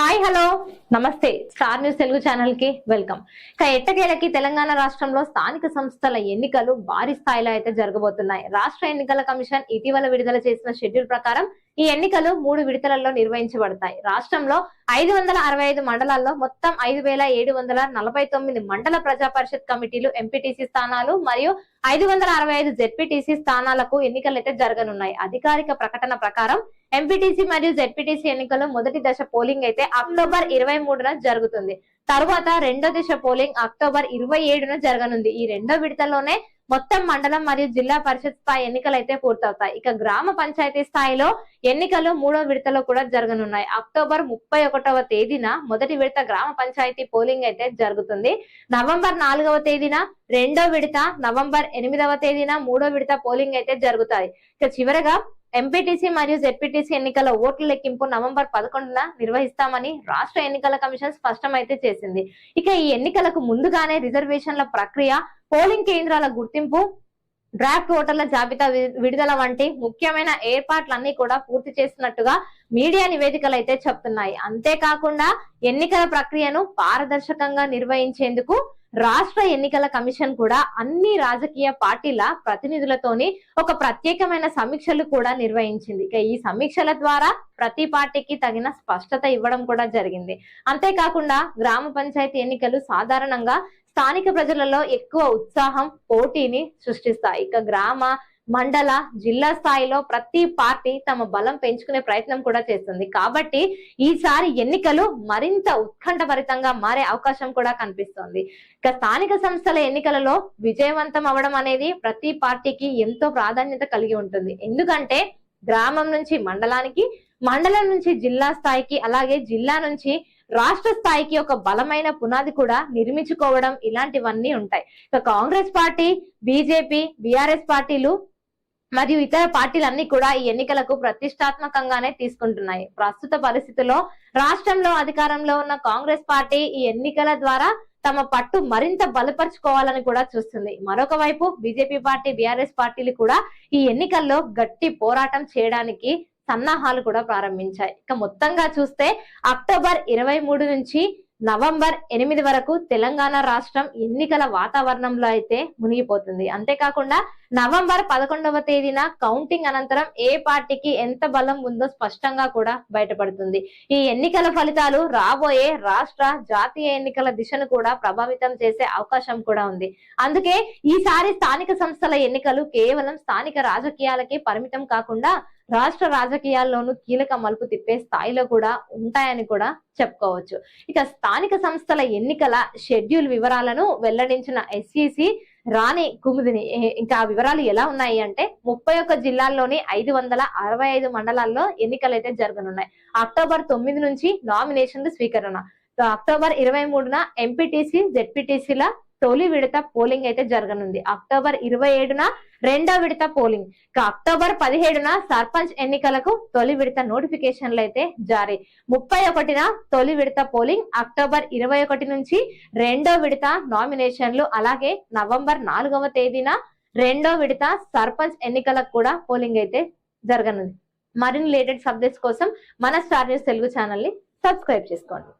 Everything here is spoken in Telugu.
Hi hello. నమస్తే. స్టార్ న్యూస్ తెలుగు ఛానల్కి వెల్కమ్. ఇక ఎట్టకేలకి తెలంగాణ రాష్ట్రంలో స్థానిక సంస్థల ఎన్నికలు భారీ స్థాయిలో అయితే జరగబోతున్నాయి. రాష్ట్ర ఎన్నికల కమిషన్ ఇటీవల విడుదల చేసిన షెడ్యూల్ ప్రకారం ఈ ఎన్నికలు మూడు విడతలలో నిర్వహించబడతాయి. రాష్ట్రంలో ఐదు వందల అరవై ఐదు మండలాల్లో మొత్తం ఐదు వేల ఏడు వందల నలభై తొమ్మిది మండల ప్రజా పరిషత్ కమిటీలు ఎంపీటీసీ స్థానాలు మరియు ఐదు వందల అరవై ఐదు జెడ్పీటీసీ స్థానాలకు ఎన్నికలు అయితే జరగనున్నాయి. అధికారిక ప్రకటన ప్రకారం ఎంపీటీసీ మరియు జెడ్పీటీసీ ఎన్నికలు మొదటి దశ పోలింగ్ అయితే అక్టోబర్ ఇరవై మూడున జరుగుతుంది. తరువాత రెండో దశ పోలింగ్ అక్టోబర్ ఇరవై ఏడున జరగనుంది. ఈ రెండో విడతలోనే మొత్తం మండలం మరియు జిల్లా పరిషత్ స్థాయి ఎన్నికలు అయితే పూర్తవుతాయి. ఇక గ్రామ పంచాయతీ స్థాయిలో ఎన్నికలు మూడో విడతలో కూడా జరగనున్నాయి. అక్టోబర్ ముప్పై ఒకటవ తేదీన మొదటి విడత గ్రామ పంచాయతీ పోలింగ్ అయితే జరుగుతుంది. నవంబర్ నాలుగవ తేదీన రెండో విడత నవంబర్ ఎనిమిదవ తేదీన మూడో విడత పోలింగ్ అయితే జరుగుతాయి. ఇక చివరగా ఎంపీటీసీ మరియు జెడ్పీటీసీ ఎన్నికల ఓట్ల లెక్కింపు నవంబర్ పదకొండున నిర్వహిస్తామని రాష్ట్ర ఎన్నికల కమిషన్ స్పష్టమైతే చేసింది. ఇక ఈ ఎన్నికలకు ముందుగానే రిజర్వేషన్ల ప్రక్రియ పోలింగ్ కేంద్రాల గుర్తింపు డ్రాఫ్ట్ ఓటర్ల జాబితా విడుదల వంటి ముఖ్యమైన ఏర్పాట్లన్నీ కూడా పూర్తి చేసినట్టుగా మీడియా నివేదికలు అయితే చెప్తున్నాయి. అంతేకాకుండా ఎన్నికల ప్రక్రియను పారదర్శకంగా నిర్వహించేందుకు రాష్ట్ర ఎన్నికల కమిషన్ కూడా అన్ని రాజకీయ పార్టీల ప్రతినిధులతోని ఒక ప్రత్యేకమైన సమీక్షలు కూడా నిర్వహించింది. ఇక ఈ సమీక్షల ద్వారా ప్రతి పార్టీకి తగిన స్పష్టత ఇవ్వడం కూడా జరిగింది. అంతేకాకుండా గ్రామ పంచాయతీ ఎన్నికలు సాధారణంగా స్థానిక ప్రజలలో ఎక్కువ ఉత్సాహం పోటీని సృష్టిస్తాయి. ఇక గ్రామ మండల జిల్లా స్థాయిలో ప్రతి పార్టీ తమ బలం పెంచుకునే ప్రయత్నం కూడా చేస్తుంది. కాబట్టి ఈసారి ఎన్నికలు మరింత ఉత్కంఠభరితంగా మారే అవకాశం కూడా కనిపిస్తోంది. ఇక స్థానిక సంస్థల ఎన్నికలలో విజయవంతం అవడం అనేది ప్రతి పార్టీకి ఎంతో ప్రాధాన్యత కలిగి ఉంటుంది. ఎందుకంటే గ్రామం నుంచి మండలానికి మండలం నుంచి జిల్లా స్థాయికి అలాగే జిల్లా నుంచి రాష్ట్ర స్థాయికి ఒక బలమైన పునాది కూడా నిర్మించుకోవడం ఇలాంటివన్నీ ఉంటాయి. ఇక కాంగ్రెస్ పార్టీ బీజేపీ బీఆర్ఎస్ పార్టీలు మరియు ఇతర పార్టీలన్నీ కూడా ఈ ఎన్నికలకు ప్రతిష్టాత్మకంగానే తీసుకుంటున్నాయి. ప్రస్తుత పరిస్థితుల్లో రాష్ట్రంలో అధికారంలో ఉన్న కాంగ్రెస్ పార్టీ ఈ ఎన్నికల ద్వారా తమ పట్టు మరింత బలపరుచుకోవాలని కూడా చూస్తుంది. మరొక వైపు బీజేపీ పార్టీ బీఆర్ఎస్ పార్టీలు కూడా ఈ ఎన్నికల్లో గట్టి పోరాటం చేయడానికి సన్నాహాలు కూడా ప్రారంభించాయి. ఇక మొత్తంగా చూస్తే అక్టోబర్ ఇరవై మూడు నుంచి నవంబర్ ఎనిమిది వరకు తెలంగాణ రాష్ట్రం ఎన్నికల వాతావరణంలో అయితే మునిగిపోతుంది. అంతేకాకుండా నవంబర్ పదకొండవ తేదీన కౌంటింగ్ అనంతరం ఏ పార్టీకి ఎంత బలం ఉందో స్పష్టంగా కూడా బయటపడుతుంది. ఈ ఎన్నికల ఫలితాలు రాబోయే రాష్ట్ర జాతీయ ఎన్నికల దిశను కూడా ప్రభావితం చేసే అవకాశం కూడా ఉంది. అందుకే ఈసారి స్థానిక సంస్థల ఎన్నికలు కేవలం స్థానిక రాజకీయాలకి పరిమితం కాకుండా రాష్ట్ర రాజకీయాల్లోనూ కీలక మలుపు తిప్పే స్థాయిలో కూడా ఉంటాయని కూడా చెప్పుకోవచ్చు. ఇక స్థానిక సంస్థల ఎన్నికల షెడ్యూల్ వివరాలను వెల్లడించిన ఎస్ఈసి రాణి కుముదిని. ఇంకా ఆ వివరాలు ఎలా ఉన్నాయి అంటే ముప్పై ఒక్క జిల్లాల్లోని ఐదు వందల అరవై ఐదు మండలాల్లో ఎన్నికలు అయితే జరగనున్నాయి. అక్టోబర్ తొమ్మిది నుంచి నామినేషన్లు స్వీకరణ. అక్టోబర్ ఇరవై మూడున ఎంపీటీసీ జెడ్పీటీసీల తొలి విడత పోలింగ్ అయితే జరగనుంది. అక్టోబర్ ఇరవై ఏడున రెండో విడత పోలింగ్ ఇక అక్టోబర్ పదిహేడున సర్పంచ్ ఎన్నికలకు తొలి విడత నోటిఫికేషన్లు అయితే జారీ. ముప్పై ఒకటిన తొలి విడత పోలింగ్ అక్టోబర్ ఇరవై ఒకటి నుంచి రెండో విడత నామినేషన్లు అలాగే నవంబర్ నాలుగవ తేదీన రెండో విడత సర్పంచ్ ఎన్నికలకు కూడా పోలింగ్ అయితే జరగనుంది. మరిన్ని లేటెడ్ సబ్జెక్ట్స్ కోసం మన స్టార్ న్యూస్ తెలుగు ఛానల్ని సబ్స్క్రైబ్ చేసుకోండి.